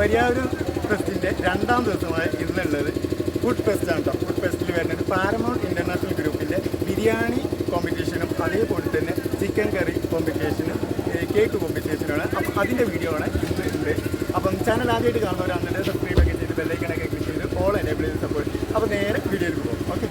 പരിയാരം ഫെസ്റ്റിന്റെ രണ്ടാം ദിവസമായ ഇന്നുള്ളത് ഫുഡ് ഫെസ്റ്റ് ആണ് കേട്ടോ ഫുഡ് ഫെസ്റ്റിൽ വരുന്നത് പാരമൗണ്ട് ഇന്റർനാഷണൽ ഗ്രൂപ്പിന്റെ ബിരിയാണി കോമ്പറ്റീഷനും അതേപോലെ തന്നെ ചിക്കൻ കറി കോമ്പറ്റീഷനും കേക്ക് കോമ്പറ്റീഷനുമാണ് അപ്പം അതിന്റെ വീഡിയോ ആണ് ഇന്ന് ഉണ്ട് അപ്പം ചാനൽ ആദ്യമായിട്ട് കാണുന്നവരാണെന്നുണ്ടെങ്കിൽ സബ്സ്ക്രൈബ് ഒക്കെ ചെയ്ത് ബെല്ലൈക്കണൊക്കെ ക്ലിക്ക് ചെയ്ത് ഓൾ എനേബിൾ ചെയ്ത് സപ്പോർട്ട് അപ്പോൾ നേരെ വീഡിയോയിൽ പോകും. ഓക്കെ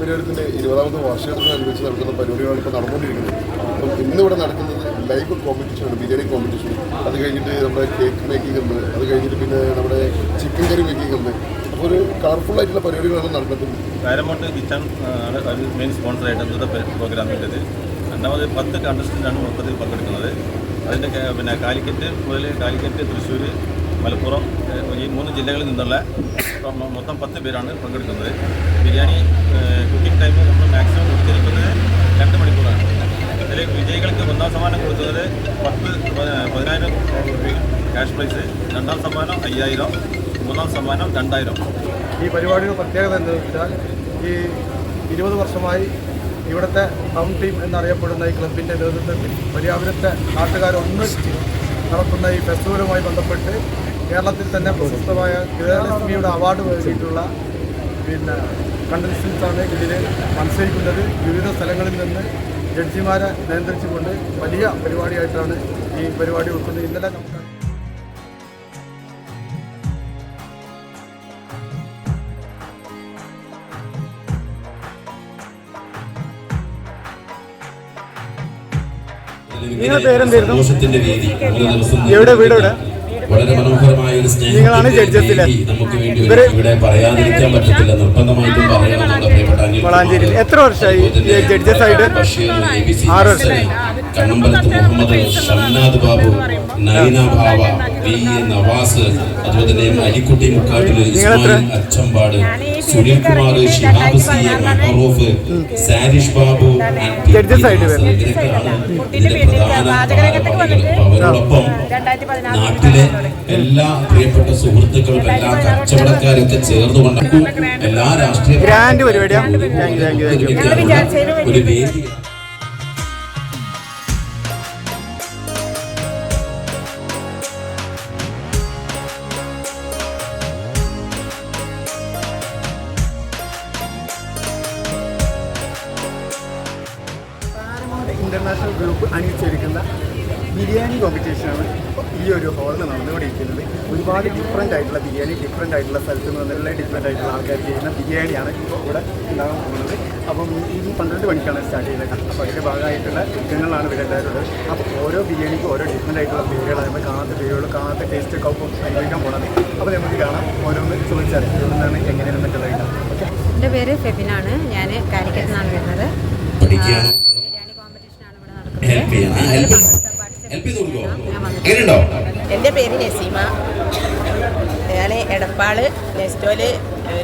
പരിപാടിത്തിന്റെ ഇരുപതാമത്തെ വാർഷികത്തോടനുബന്ധിച്ച് നടക്കുന്ന പരിപാടികളാണ് ഇപ്പോൾ നടന്നുകൊണ്ടിരിക്കുന്നത്. അപ്പം ഇന്നിവിടെ നടക്കുന്നത് ലൈവ് കോമ്പറ്റീഷനാണ് ബിരിയാണി കോമ്പറ്റീഷൻ അത് കഴിഞ്ഞിട്ട് നമ്മുടെ കേക്ക് മേക്കിംഗ് ഉണ്ട്. അത് കഴിഞ്ഞിട്ട് പിന്നെ നമ്മുടെ ചിക്കൻ കറി മേക്കിംഗ് ഉണ്ട്. അപ്പോൾ ഒരു കളർഫുൾ ആയിട്ടുള്ള പരിപാടികളാണ് നടക്കുന്നത് പാരമൗണ്ട് കിച്ചൺ ആണ് ഒരു മെയിൻ സ്പോൺസറായിട്ട് ഇന്നത്തെ പ്രോഗ്രാമിന്റെത് രണ്ടാമത് പത്ത് കണ്ടസ്റ്റന്റാണ് മൊത്തത്തിൽ പങ്കെടുക്കുന്നത്. അതിന്റെ പിന്നെ കാലിക്കറ്റ് മുതൽ കാലിക്കറ്റ് തൃശ്ശൂർ മലപ്പുറം ഈ മൂന്ന് ജില്ലകളിൽ നിന്നുള്ള മൊത്തം പത്ത് പേരാണ് പങ്കെടുക്കുന്നത്. ബിരിയാണി കുക്കിംഗ് ടൈം നമ്മൾ മാക്സിമം കൊടുത്തിരിക്കുന്നത് രണ്ട് മണിക്കൂറാണ്. അതിൽ വിജയികൾക്ക് ഒന്നാം സമ്മാനം കൊടുക്കുന്നത് പത്ത് പതിനായിരം രൂപയും ക്യാഷ് പ്രൈസ് രണ്ടാം സമ്മാനം അയ്യായിരം മൂന്നാം സമ്മാനം രണ്ടായിരം. ഈ പരിപാടിയുടെ പ്രത്യേകത എന്ന് വെച്ചാൽ ഈ ഇരുപത് വർഷമായി ഇവിടുത്തെ ടൗൺ ടീം എന്നറിയപ്പെടുന്ന ഈ ക്ലബിന്റെ നേതൃത്വത്തിൽ പര്യാവരത്തെ നാട്ടുകാരൊന്നിച്ച് നടത്തുന്ന ഈ ഫെസ്റ്റിവലുമായി ബന്ധപ്പെട്ട് കേരളത്തിൽ തന്നെ പ്രശസ്തമായ ഗൃഹലക്ഷ്മിയുടെ അവാർഡ് വേണ്ടിയിട്ടുള്ള പിന്നെ കണ്ടൻസൻസാണ് ഇതിൽ മത്സരിക്കുന്നത് വിവിധ സ്ഥലങ്ങളിൽ നിന്ന് ജഡ്ജിമാരെ നിയന്ത്രിച്ചുകൊണ്ട് വലിയ പരിപാടിയായിട്ടാണ് ഈ പരിപാടി വെക്കുന്നത് ഇന്നലെ നമുക്ക് നിങ്ങളുടെ പേരെന്തായിരുന്നു? എവിടെ വീട് എവിടെ? വളരെ മനോഹരമായ ഒരു സ്നേഹത്തിന്റെ? നമുക്ക് വേണ്ടി ഇവിടെ പറയാതിരിക്കാൻ പറ്റത്തില്ല നിർബന്ധമായിട്ടും പറയണം നമ്മുടെ പ്രിയപ്പെട്ട. എത്ര വർഷമായി? ബഷീർ. കണ്ണമ്പലത്ത് മുഹമ്മദ് ഷംനാഥ് ബാബു നൈന ഭാവ വി എ നവാസ് അതുപോലെ തന്നെ അലിക്കുട്ടി മുക്കാട്ടിൽ? ഇസ്മായിൽ അച്ചമ്പാട് സുനിൽ കുമാർ ഷിഹാബ് സി എ മെഹറൂഫ് സാരിഷ് ബാബു ഇതിന്റെ പ്രധാന അവരോടൊപ്പം നാട്ടിലെ എല്ലാ പ്രിയപ്പെട്ട സുഹൃത്തുക്കളും എല്ലാ കച്ചവടക്കാരൊക്കെ ചേർന്നുകൊണ്ട് എല്ലാ രാഷ്ട്രീയ ഒരു പരിപാടിയാ? കോമ്പറ്റീഷനാണ് ഈ ഒരു ഹോളിൽ നടന്നുകൊണ്ടിരിക്കുന്നത് ഒരുപാട് ഡിഫറെന്റ് ആയിട്ടുള്ള ബിരിയാണി ഡിഫറെന്റ് ആയിട്ടുള്ള സ്ഥലത്ത് നിന്നുള്ള ഡിഫറെന്റ് ആയിട്ടുള്ള ആൾക്കാർ ചെയ്യുന്ന ബിരിയാണിയാണ് ഇപ്പോൾ ഇവിടെ ഉണ്ടാകാൻ പോകുന്നത്. അപ്പം ഈ പന്ത്രണ്ട് മണിക്കാണ് സ്റ്റാർട്ട് ചെയ്യുന്നത്. അപ്പോൾ അതിന്റെ ഭാഗമായിട്ടുള്ള ഇവിടെ എല്ലാവരും അപ്പോൾ ഓരോ ബിരിയാണിക്കും ഓരോ ഡിഫറെന്റ് ആയിട്ടുള്ള പേരുകളാണ്. നമ്മൾ കാണാത്ത പേരുകൾ കാണാത്ത ടേസ്റ്റ് ഒക്കെ ഒപ്പം അനുഭവിക്കാൻ പോണത്. അപ്പോൾ നമുക്ക് കാണാം. ഓരോന്ന് ചോദിച്ചാൽ എന്താണ് എങ്ങനെയാണ് മറ്റുള്ളത് ഓക്കെ. എന്റെ പേര് ഫെബിനാണ്. ഞാൻ കാലിക്കറ്റ് നിന്നാണ് വരുന്നത്. ബിരിയാണി കോമ്പറ്റീഷനാണ് ഇവിടെ ഹെൽപ്പ് ചെയ്യണം. ആ, ഹെൽപ്പ് ചെയ്ത് കൊടുക്കോ എങ്ങനെയുണ്ടോ? എന്റെ പേര് നസീമ. ഞാൻ എടപ്പാൾ നെസ്റ്റോൽ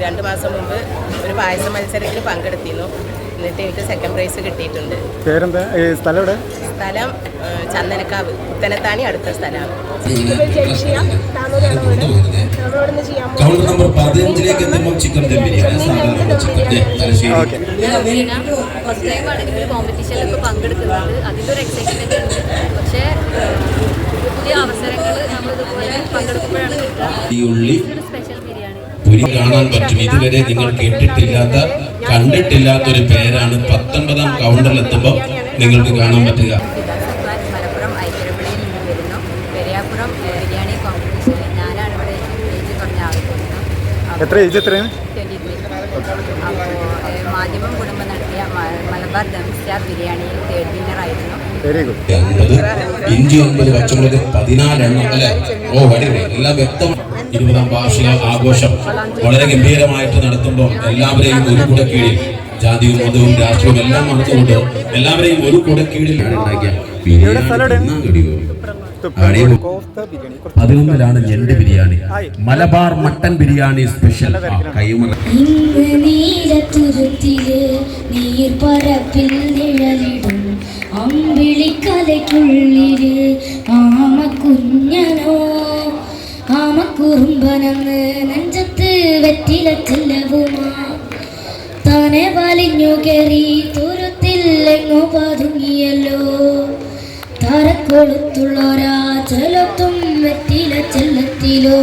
രണ്ട് മാസം മുമ്പ് ഒരു പായസ മത്സരത്തിൽ പങ്കെടുത്തിരുന്നു. എന്നിട്ട് എനിക്ക് സെക്കൻഡ് പ്രൈസ് കിട്ടിയിട്ടുണ്ട്. പേരെന്താ? സ്ഥലം എവിടെ? സ്ഥലം ചന്ദനക്കാവ്. പുത്തനത്താണി അടുത്ത സ്ഥലമാണ് കോമ്പറ്റീഷനിലൊക്കെ പങ്കെടുക്കുന്നത്. അതിന്റെ ഒരു ഉണ്ട്. പക്ഷേ പുതിയ നമ്മൾ ഇതുപോലെ പങ്കെടുക്കുമ്പോഴാണ് കാണാൻ പറ്റും. ഇതുവരെ നിങ്ങൾ കേട്ടിട്ടില്ലാത്ത കണ്ടിട്ടില്ലാത്ത ഒരു പേരാണ് പത്തൊമ്പതാം കൗണ്ടറിൽ എത്തുമ്പോൾ നിങ്ങൾക്ക് കാണാൻ പറ്റുക. മലപ്പുറം നിന്ന് വരുന്നു. ബിരിയാണി കോമ്പറ്റീഷനിൽ ഞാനാണ് ഇവിടെ ഏജ് കുറഞ്ഞ ആൾ തോന്നുന്നു എത്ര ഏജ് എത്രയാണ്? ട്വന്റി ത്രീ അപ്പോൾ മാധ്യമം കുടുംബം നടത്തിയ മലബാർ ദംസ്റ്റാർ ബിരിയാണി ബിരിയാണിയിൽ തേർഡ് വിന്നറായിരുന്നു വെരി ഗുഡ് അൻപത് ഇഞ്ചി ഒമ്പത് പച്ചമുളക് പതിനാലെണ്ണം അല്ലെ? ഓ അടിപൊളി. എല്ലാം വ്യക്തം ഇരുപതാം വാർഷിക ആഘോഷം വളരെ ഗംഭീരമായിട്ട് നടത്തുമ്പോൾ എല്ലാവരെയും ഒരു കുടക്കീഴിൽ ജാതിയും മതവും രാഷ്ട്രീയവും എല്ലാം മറന്നുകൊണ്ട് എല്ലാവരെയും ഒരു കുടക്കീഴിൽ ഉണ്ടാക്കിയ പതിനൊന്നിലാണ് ഞണ്ട് ബിരിയാണി. മലബാർ മട്ടൻ ബിരിയാണി സ്പെഷ്യൽ കൈമറ നീലത്തുരുത്തിൽ നീർപ്പരപ്പിൽ നിഴലിടും. അമ്പിളിക്കലയ്ക്കുള്ളിൽ കുഞ്ഞനോ ആമ കുറുമ്പനെന്ന് നെഞ്ചത്ത് വെറ്റില ചെല്ലവുമാ താനെ വലിഞ്ഞു കയറി ദൂരത്തിൽ എങ്ങോ പതുങ്ങിയല്ലോ? താരക്കൊളുത്തുള്ളൊരാ ചെലത്തും വെറ്റില ചെല്ലത്തിലോ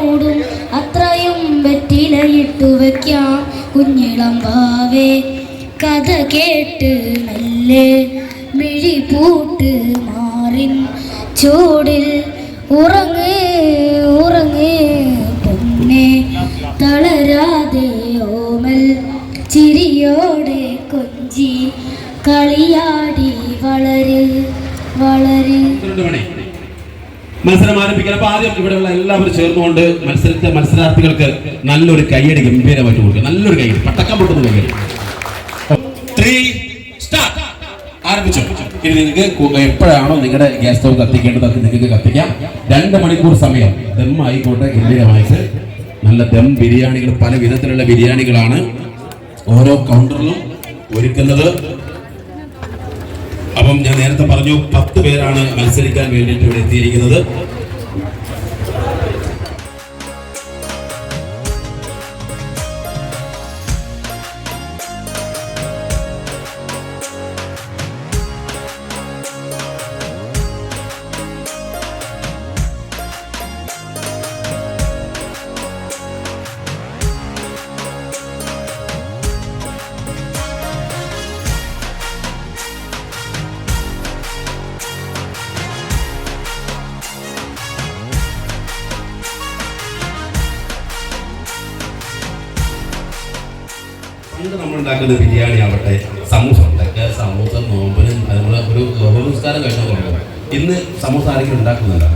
മൂടും അത്രയും വെറ്റിലയിട്ടു വെക്കാം കുഞ്ഞിളം പാവേ കഥ കേട്ട് മെല്ലെ മിഴി പൂട്ട് മാറിൻ ചൂടിൽ ഉറങ്ങ് ഉറങ്ങ് പൊന്നെ. തളരാതെ ഓമൽ ചിരിയോടെ കൊഞ്ചി കളിയാടി വളര് വളര്. മത്സരം ആരംഭിക്കാൻ അപ്പൊ ആദ്യം ഇവിടെയുള്ള എല്ലാവരും ചേർന്നുകൊണ്ട് മത്സരത്തെ മത്സരാർത്ഥികൾക്ക് നല്ലൊരു കൈയടി ഗംഭീരമായിട്ട് കൊടുക്കുക. നല്ലൊരു കൈയടി പട്ടക്കം പൊട്ടുന്ന കൈയടി ത്രീ സ്റ്റാർട്ട് ആരംഭിച്ചു ഇനി നിങ്ങൾക്ക് എപ്പോഴാണോ നിങ്ങളുടെ ഗ്യാസ് സ്റ്റവ് കത്തിക്കേണ്ടത് അത് നിങ്ങൾക്ക് കത്തിക്കാം. രണ്ട് മണിക്കൂർ സമയം. ദം ആയിക്കോട്ടെ ഗംഭീരമായിട്ട് നല്ല ദം ബിരിയാണികൾ പല വിധത്തിലുള്ള ബിരിയാണികളാണ് ഓരോ കൗണ്ടറിലും ഒരുക്കുന്നത്. അപ്പം ഞാൻ നേരത്തെ പറഞ്ഞു പത്ത് പേരാണ് മത്സരിക്കാൻ വേണ്ടിയിട്ട് ഇവിടെ എത്തിയിരിക്കുന്നത്. ഉണ്ടാക്കുന്ന ബിരിയാണി ആവട്ടെ സമൂസ ഉണ്ടാക്കുക സമൂസ നോമ്പനും അതുപോലെ ഒരു ലോകനമസ്കാരം കഴിഞ്ഞ പോലെ ഇന്ന് സമൂസ ആരെങ്കിലും ഉണ്ടാക്കുന്നില്ല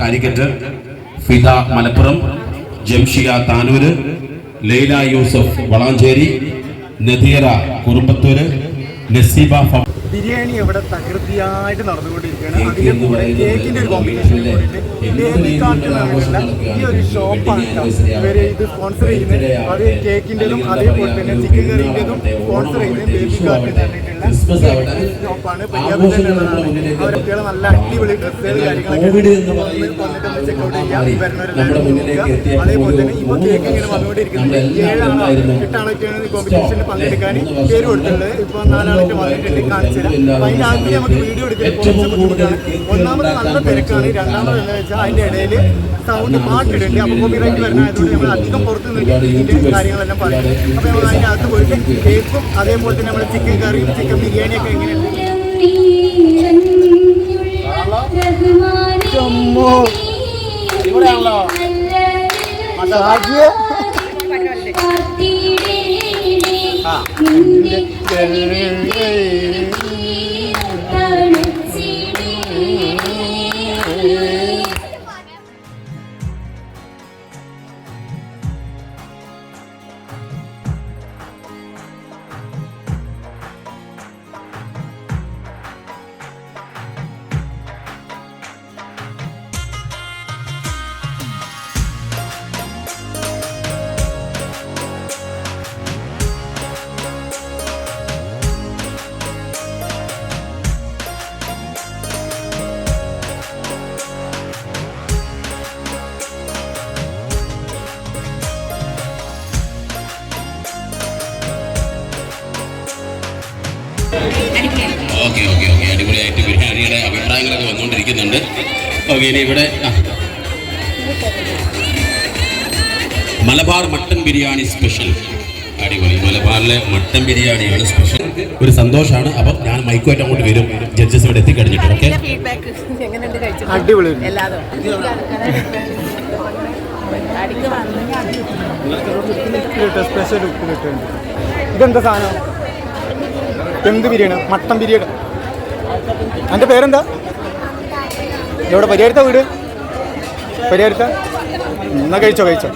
കാലിക്കറ്റ് ഫിദ മലപ്പുറം ജംഷിയ താനൂര് ലൈല യൂസഫ് വളാഞ്ചേരി നദിയറ കുറുമ്പത്തൂര് നസീബ ബിരിയാണി ഇവിടെ തകൃതിയായിട്ട് നടന്നുകൊണ്ടിരിക്കുകയാണ്. കേക്ക് കൂടെ കേക്കിന്റെ ഒരു കോമ്പിനേഷൻ? ബേബി ഈ ഒരു ഷോപ്പാണ് ഇവർ ഇത് സ്പോൺസർ ചെയ്യുന്നത്. അത് കേക്കിന്റെതും അതേപോലെ തന്നെ ചിക്കൻ പെരുന്നാൾ സ്പോൺസർ ചെയ്യുന്നത് ബേബി വിഷു കാർട്ട് ആവട്ടെ, ക്രിസ്മസ് ആവട്ടെ, ഷോപ്പാണ് ആഘോഷങ്ങൾ നമ്മുടെ മുന്നിലേക്ക് നല്ല അടിപൊളി ഡ്രസ്സുകൾ കാര്യങ്ങളൊക്കെ വന്നിട്ട് ചെക്കൗട്ട് ചെയ്യാം. വരുന്നവരെല്ലാം അതേപോലെ തന്നെ ഇപ്പൊ കേക്ക് ഇങ്ങനെ വന്നുകൊണ്ടിരിക്കുന്നത്. എട്ടാളൊക്കെയാണ് ഈ കോമ്പറ്റീഷനിൽ പങ്കെടുക്കാൻ പേര് കൊടുത്തിട്ടുള്ളത്. ഇപ്പൊ നാലാളൊക്കെ വന്നിട്ടുണ്ട്. കാണിച്ചു അപ്പൊ അതിന്റെ ആദ്യം നമുക്ക് വീഡിയോ എടുക്കാൻ കുറച്ച് ബുദ്ധിമുട്ടാണ്. ഒന്നാമത് നല്ല തിരക്കാണ്. രണ്ടാമത് എന്താ വെച്ചാൽ അതിന്റെ ഇടയിൽ സൗണ്ട് പാട്ടിടുണ്ട് അപ്പൊ social കോപ്പിറൈറ്റ് media വരുന്നതായതുകൊണ്ട് നമ്മൾ അധികം പുറത്ത് ഇതിന്റെ കാര്യങ്ങളെല്ലാം പറയും. അപ്പൊ നമ്മൾ അതിന്റെ അകത്ത് പോയിട്ട് കേക്കും. അതേപോലെ തന്നെ നമ്മുടെ ചിക്കൻ കറിയും ചിക്കൻ ബിരിയാണിയൊക്കെ എങ്ങനെയുണ്ട് ഓക്കെ ബിരിയാണിയുടെ അഭിപ്രായങ്ങളൊക്കെ വന്നുകൊണ്ടിരിക്കുന്നുണ്ട്. ഓക്കെ ഇനി ഇവിടെ മലബാർ മട്ടൻ ബിരിയാണി സ്പെഷ്യൽ അടിപൊളി. മലബാറിലെ മട്ടൻ ബിരിയാണിയാണ് സ്പെഷ്യൽ ഒരു സന്തോഷമാണ് അപ്പം ഞാൻ മൈക്കുമായിട്ട് അങ്ങോട്ട് വരും. ജഡ്ജസ് ഇവിടെ എത്തിക്കഴിഞ്ഞിട്ട്. ഓക്കെ അടിപൊളി. എല്ലാതും. അടിക്ക് വന്നു സ്പെഷ്യൽ ഇതെന്താ സാധനം? എന്ത് ബിരിയാണി മട്ടൻ ബിരിയാണി. എന്റെ പേരെന്താ? ഇവിടെ പരിഹരിത്ത വീട്? പരിഹരിത്ത എന്നാ കഴിച്ചോ കഴിച്ചോ.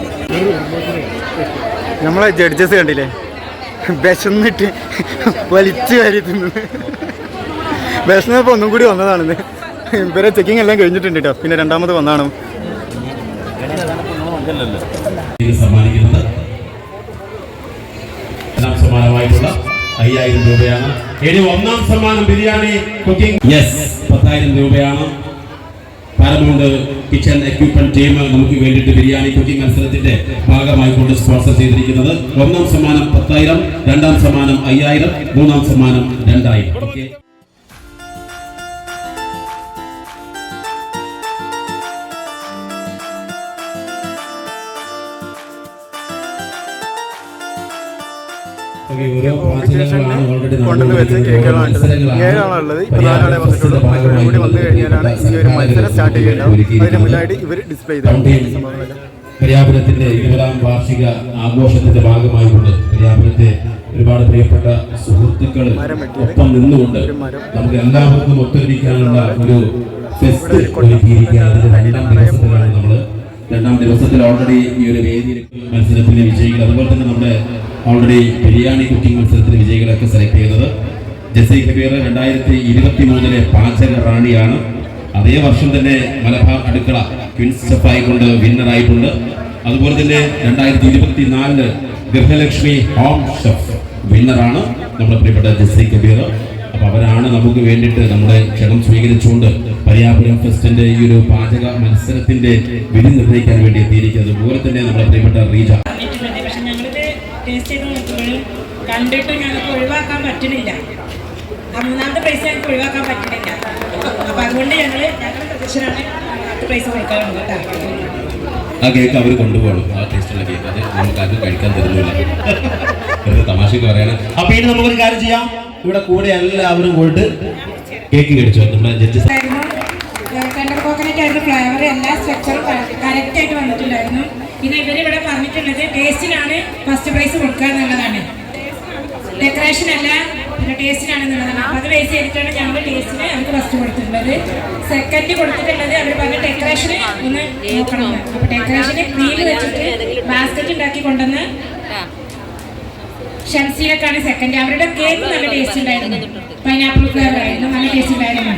നമ്മളെ ജഡ്ജസ് കണ്ടില്ലേ? വിശന്നിട്ട് വലിച്ചു വാരി തിന്നത് വിശന്നപ്പോൾ ഒന്നും കൂടി വന്നതാണ് ഇവരെ ചെക്കിംഗ് എല്ലാം കഴിഞ്ഞിട്ടുണ്ട് കേട്ടോ പിന്നെ രണ്ടാമത് വന്നതാണ് ഇത് സമ്മാനിക്കുന്നത് സമാനമായിട്ടുള്ള അയ്യായിരം രൂപയാണ്. ഇനി ഒന്നാം സമ്മാനം ബിരിയാണി കുക്കിംഗ് യെസ് പത്തായിരം രൂപയാണ്. പാരമൗണ്ട് കിച്ചൺ എക്യുപ്മെന്റ് ടീം നമുക്ക് വേണ്ടിയിട്ട് ബിരിയാണി കുക്കിംഗ് മത്സരത്തിന്റെ ഭാഗമായിക്കൊണ്ട് സ്പോൺസർ ചെയ്തിരിക്കുന്നത്. ഒന്നാം സമ്മാനം പത്തായിരം രണ്ടാം സമ്മാനം അയ്യായിരം മൂന്നാം സമ്മാനം രണ്ടായിരം. ഓക്കെ കൊണ്ടുവന്ന് വെച്ച കേക്കുകളാണ് മത്സരങ്ങളാണ്. ഏഴാളുള്ളത് ഇപ്പൊ നാലാളെ വന്നിട്ടുള്ളൂ. മറ്റൊരു കൂടി വന്നു കഴിഞ്ഞാലാണ് ഈ ഒരു മത്സരം സ്റ്റാർട്ട് ചെയ്യുന്നത്. അതിന് മുന്നായിട്ട് ഇവർ ഡിസ്പ്ലേ ചെയ്ത് ഇരുപതാം വാർഷിക ആഘോഷത്തിന്റെ ഭാഗമായിക്കൊണ്ട് പര്യാപുരത്തെ ഒരുപാട് പ്രിയപ്പെട്ട സുഹൃത്തുക്കൾ ഒപ്പം നിന്നുകൊണ്ട് നമുക്ക് എല്ലാവർക്കും ഒത്തൊരുമിക്കാനുള്ള ഒരു ഫെസ്റ്റ് ഒരുക്കിയിരിക്കുകയാണ്. രണ്ടാം ദിവസത്തിലാണ് നമ്മൾ രണ്ടാം ദിവസത്തിൽ ഓൾറെഡി ഈ ഒരു വേദിയിൽ മത്സരത്തിലെ വിജയികൾ. അതുപോലെ തന്നെ നമ്മുടെ ഓൾറെഡി ബിരിയാണി കുക്കിംഗ് മത്സരത്തിന് വിജയികളൊക്കെ സെലക്ട് ചെയ്തത്. ജസി കബീർ രണ്ടായിരത്തി ഇരുപത്തി മൂന്നിലെ പാചക റാണിയാണ്. അതേ വർഷം തന്നെ മലബാർ അടുക്കള ക്വിൻസ് ഷെഫ് വിന്നറായിട്ടുണ്ട് അതുപോലെ തന്നെ രണ്ടായിരത്തി ഇരുപത്തി നാലിൽ ഗൃഹലക്ഷ്മി ഹോം ഷെഫ് വിന്നറാണ് നമ്മുടെ പ്രിയപ്പെട്ട ജസി കബീർ. അപ്പോൾ അവരാണ് നമുക്ക് വേണ്ടിയിട്ട് നമ്മുടെ ക്ഷണം സ്വീകരിച്ചുകൊണ്ട് പര്യാപുരം ഫെസ്റ്റിന്റെ ഈ ഒരു പാചക മത്സരത്തിന്റെ വിധി നിർണയിക്കാൻ വേണ്ടി എത്തിയിരിക്കുന്നത്. അതുപോലെ തന്നെ നമ്മുടെ പ്രിയപ്പെട്ട റീജ. ടേസ്റ്റ് ചെയ്ത് നോക്കുമ്പോഴും കണ്ടിട്ട് ഞങ്ങൾക്ക് ഒഴിവാക്കാൻ പറ്റുന്നില്ല. ആ മൂന്നാമത്തെ പ്രൈസ് ഞങ്ങൾക്ക് ഒഴിവാക്കാൻ പറ്റുന്നില്ല. അപ്പം അതുകൊണ്ട് ഞങ്ങൾ ഞങ്ങളുടെ പ്രദർശനമാണ് അടുത്ത പ്രൈസ് കൊടുക്കാറുണ്ട് ആ കേക്ക് അവർ കൊണ്ടുപോകണം. ആ ടേസ്റ്റുള്ള കേക്ക്. അത് നമുക്ക് ആർക്കും കഴിക്കാൻ തരുന്നില്ല. വെറുതെ തമാശക്ക് പറയണം. അപ്പൊ ഇനി നമുക്കൊരു കാര്യം ചെയ്യാം. ഇവിടെ കൂടെ എല്ലാവരും പോയിട്ട് കേക്ക് കഴിച്ചു നമ്മുടെ ജഡ്ജസ് ഫ്ലേവർ എല്ലാ സ്ട്രക്ചറും കറക്റ്റ് ആയിട്ട് വന്നിട്ടുണ്ടായിരുന്നു. ഇവർ ഇവിടെ പറഞ്ഞിട്ടുള്ളത് ടേസ്റ്റിനാണ് ഫസ്റ്റ് പ്രൈസ് കൊടുക്കുക എന്നുള്ളതാണ്. ഡെക്കറേഷൻ അല്ല ടേസ്റ്റിനാണ് എന്നുള്ളതാണ്. അപ്പൊ അത് ബേസ് ചെയ്തിട്ടാണ് ഞങ്ങൾ ടേസ്റ്റിന് അവർക്ക് ഫസ്റ്റ് കൊടുത്തിട്ടുള്ളത്. സെക്കൻഡ് കൊടുത്തിട്ടുള്ളത് അവർ പറഞ്ഞ ഡെക്കറേഷന് ഒന്ന് നോക്കണം. അപ്പൊ ഡെക്കറേഷന് ക്രീം വെച്ചിട്ട് ബാസ്ക്കറ്റ് ഉണ്ടാക്കി കൊണ്ടുവന്ന് ഷംസിയിലൊക്കെയാണ് സെക്കൻഡ് അവരുടെ കേക്ക് നല്ല ടേസ്റ്റ് ഉണ്ടായിരുന്നു. പൈനാപ്പിൾ ഫ്ലേവർ ആയിരുന്നു. നല്ല ടേസ്റ്റ് ഉണ്ടായിരുന്നു.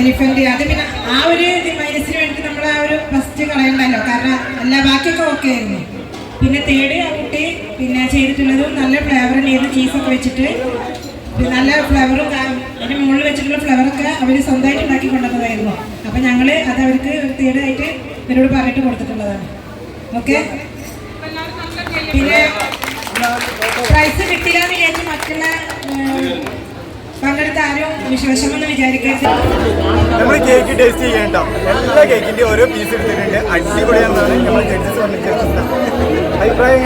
എലിഫന്റ് അത് പിന്നെ ആ ഒരു മൈനസിന് വേണ്ടി നമ്മൾ ആ ഒരു ഫസ്റ്റ് കളയണ്ടല്ലോ. കാരണം എല്ലാ ബാക്കിയൊക്കെ ഓക്കെ ആയിരുന്നു. പിന്നെ തേർഡ് ആ കുട്ടി പിന്നെ ചെയ്തിട്ടുള്ളതും നല്ല ഫ്ലേവർ ചെയ്ത് ചീസൊക്കെ വെച്ചിട്ട് നല്ല ഫ്ലവറും അതിന് മുകളിൽ വെച്ചിട്ടുള്ള ഫ്ലവറൊക്കെ അവർ സ്വന്തമായിട്ട് ഉണ്ടാക്കി കൊണ്ടുവന്നതായിരുന്നു. അപ്പം ഞങ്ങൾ അത് അവർക്ക് തേർഡ് ആയിട്ട് ഇവരോട് പറഞ്ഞിട്ട് കൊടുത്തിട്ടുള്ളതാണ്. ഓക്കെ പിന്നെ പ്രൈസ് കിട്ടില്ല എന്ന് വിചാരിച്ച് മറ്റുള്ള നമ്മൾ കേക്ക് ടേസ്റ്റ് ചെയ്യണ്ട എല്ലാ കേക്കിന്റെ ഓരോ പീസ് എടുത്തിട്ടുണ്ട്. അടിപൊളിയാണെന്നാണ് നമ്മൾ ജഡ്ജസ് പറഞ്ഞിട്ടുള്ളത് അഭിപ്രായം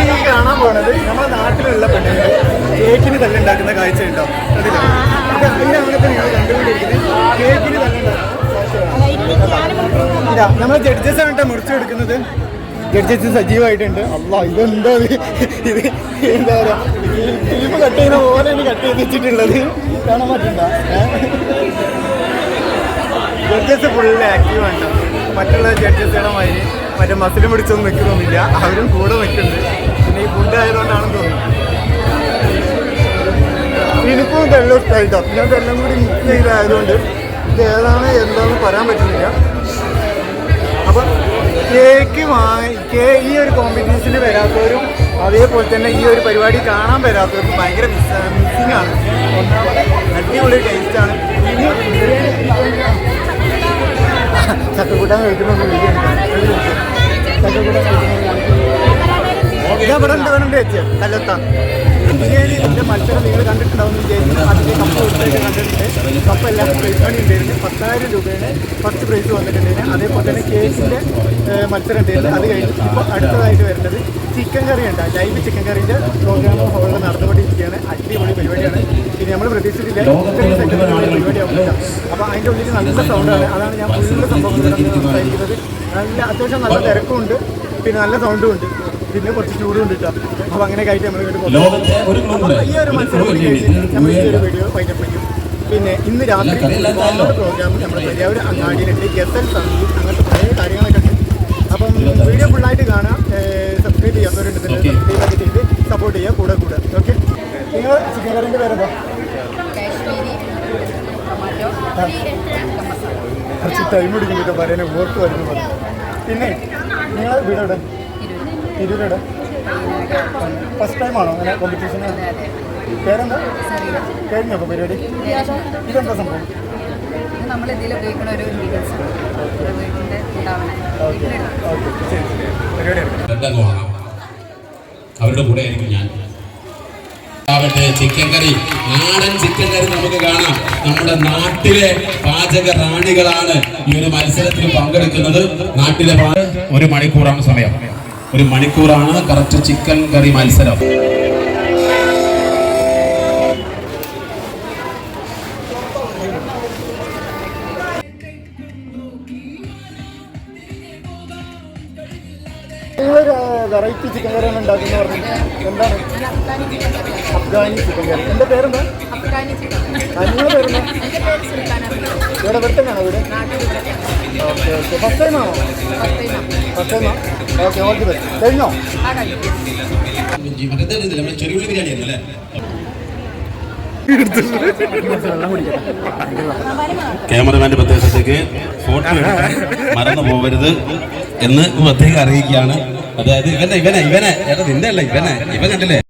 ഇനി കാണാൻ പോണത് നമ്മുടെ നാട്ടിലുള്ള പെണ്ണുങ്ങൾ കേക്കിന് തല്ലുണ്ടാക്കുന്ന കാഴ്ച ഉണ്ടോ? അതിൽ ഇതിന്റെ അങ്ങനത്തെ നിങ്ങൾ കണ്ടുകൊണ്ടിരിക്കുന്നത് കേക്കിന് ഇല്ല നമ്മൾ ജഡ്ജസ് ആണ് മുറിച്ചു കൊടുക്കുന്നത് ജഡ്ജസ് സജീവമായിട്ടുണ്ട് അല്ല ഇതെന്താ ഇത്? ഇത് എന്താ പറയുക ഫിലിം കട്ട് ചെയ്യുന്ന പോലെയാണ് കട്ട് ചെയ്ത് വെച്ചിട്ടുള്ളത്. കാണാൻ പറ്റണ്ട ജഡ്ജസ് ഫുള്ള് ആണ് മറ്റുള്ള ജഡ്ജസുകളെ മാതിരി മറ്റേ മസിൽ പിടിച്ചൊന്നും നിൽക്കുന്നൊന്നുമില്ല. അവരും കൂടെ നിൽക്കുന്നുണ്ട്. പിന്നെ ഈ ഫുഡ് ആയതുകൊണ്ടാണെന്ന് തോന്നുന്നു. എനിക്കും ഇതെല്ലാം ഇഷ്ടമായിട്ടോ ഞാൻ ഇതെല്ലാം കൂടി മിക്സ് ചെയ്തായതുകൊണ്ട് ഇത് ഏതാണ് എന്താണെന്ന് പറയാൻ പറ്റുന്നില്ല. അപ്പം കേക്ക് കേ ഈ ഒരു കോമ്പറ്റീഷന് വരാത്തവരും അതേപോലെ തന്നെ ഈ ഒരു പരിപാടി കാണാൻ വരാത്തവർക്കും ഭയങ്കര മിസ് മിസ്സിംഗ് ആണ്. അടിപൊളി ടേസ്റ്റാണ് ചക്കക്കൂട്ടാൻ കഴിക്കണമെന്ന് ചക്കക്കൂട്ടാൻ കഴിക്കണമെന്ന് ഇവിടെ ഉണ്ട് ഇവിടെ ഉണ്ട് ചേച്ചി. കല്ലെത്താം ബിരിയാണിയുടെ മത്സരം നിങ്ങൾ കണ്ടിട്ടുണ്ടാവും എന്ന് അതിന്റെ കപ്പ് കൊടുത്തൊക്കെ കണ്ടിട്ടുണ്ട്. കപ്പ് എല്ലാം പ്രൈസ് മണി ഉണ്ടായിരുന്നു പത്തായിരം രൂപയുടെ ഫസ്റ്റ് പ്രൈസ് വന്നിട്ടുണ്ടായിരുന്നു അതേപോലെ തന്നെ കേക്കിന്റെ മത്സരം ഉണ്ടായിരുന്നു. അത് കഴിഞ്ഞ് ഇപ്പോൾ അടുത്തതായിട്ട് വരുന്നത് ചിക്കൻ കറി ഉണ്ട്. ലൈവ് ചിക്കൻ കറിന്റെ പ്രോഗ്രാം ഹോളിൽ നടന്നുകൊണ്ടിരിക്കുകയാണ്. അടിപൊളി പരിപാടിയാണ്. ഇനി നമ്മൾ പ്രതീക്ഷിച്ചില്ല ഇത്രയും സെക്കൻഡ് പരിപാടിയാവുന്നില്ല അപ്പോൾ അതിന്റെ ഉള്ളിൽ നല്ല സൗണ്ടാണ് അതാണ് ഞാൻ ഫുള്ള് സംഭവം സംസാരിക്കുന്നത്. നല്ല അത്യാവശ്യം നല്ല തിരക്കുണ്ട് പിന്നെ നല്ല സൗണ്ടും ഉണ്ട്. പിന്നെ കുറച്ച് ചൂട് ഉണ്ട്. കേട്ടോ അപ്പോൾ അങ്ങനെ ആയിട്ട് നമ്മൾ ഈ ഒരു മത്സരം വീഡിയോ പിന്നെ ഇന്ന് രാത്രി ഒരുപാട് പ്രോഗ്രാം നമ്മുടെ പെരിയാവൂർ അങ്ങാടിയിലുണ്ട്. ഗസൽ സംഗീത് അങ്ങനത്തെ കുറേ കാര്യങ്ങളൊക്കെ ഉണ്ട്. അപ്പം വീഡിയോ ഫുള്ളായിട്ട് കാണാം. സബ്സ്ക്രൈബ് ചെയ്യാത്തവരുണ്ട് സബ്സ്ക്രൈബ് ഒക്കെ ചെയ്ത് സപ്പോർട്ട് ചെയ്യുക. കൂടെ കൂടെ. ഓക്കെ? നിങ്ങൾ ചിക്കൻ കറിന്റെ പേരെന്താ കുറച്ച് ടൈം എടുക്കും കേട്ടോ പറയാൻ ഓർത്ത് വരുന്നു പറഞ്ഞു പിന്നെ നിങ്ങൾ വീട് എവിടെ തിരൂരെവിടെ ഫസ്റ്റ് ടൈമാണോ അങ്ങനെ കോമ്പറ്റീഷൻ പേരെന്താ? കഴിഞ്ഞോ പരിപാടി? ഇതെന്താ സംഭവം? ഉപയോഗിക്കുന്ന ഒരു അവരുടെ കൂടെ ആയിരിക്കും ഞാൻ. ആവട്ടെ ചിക്കൻ കറി. നാടൻ ചിക്കൻ കറി നമുക്ക് കാണാം. നമ്മുടെ നാട്ടിലെ പാചക റാണികളാണ് ഈ ഒരു മത്സരത്തിൽ പങ്കെടുക്കുന്നത്. നാട്ടിലെ ഒരു മണിക്കൂറാണ് സമയം. ഒരു മണിക്കൂറാണ് കറക്റ്റ് ചിക്കൻ കറി മത്സരം. വെറൈറ്റി ചിക്കൻ കറിയാണ് ഉണ്ടാക്കുന്നത് പറഞ്ഞു എന്താണ്? Afghani chicken curry. എന്റെ പേരെന്താ? നിങ്ങളുടെ പേരെന്താ? ഇവിടെ ഇവിടെ തന്നെയാണോ വീട്? Okay okay. ഫസ്റ്റ് ടൈമാണോ ഫസ്റ്റ് ടൈമാ ഓക്കെ ഓക്കെ. ബെസ്റ്റ് കഴിഞ്ഞോ. അല്ലേ ക്യാമറമാന്റെ പ്രദേശത്തേക്ക് ഫോട്ടോ എടുക്കാൻ മറന്നു പോകരുത് എന്ന് പ്രത്യേകം അറിയിക്കുകയാണ്. അതായത് ഇവനെ ഇവനെ ഇവനെ. ഏട്ടാ നിന്റെ അല്ല ഇവനെ. ഇവൻ കണ്ടില്ലേ?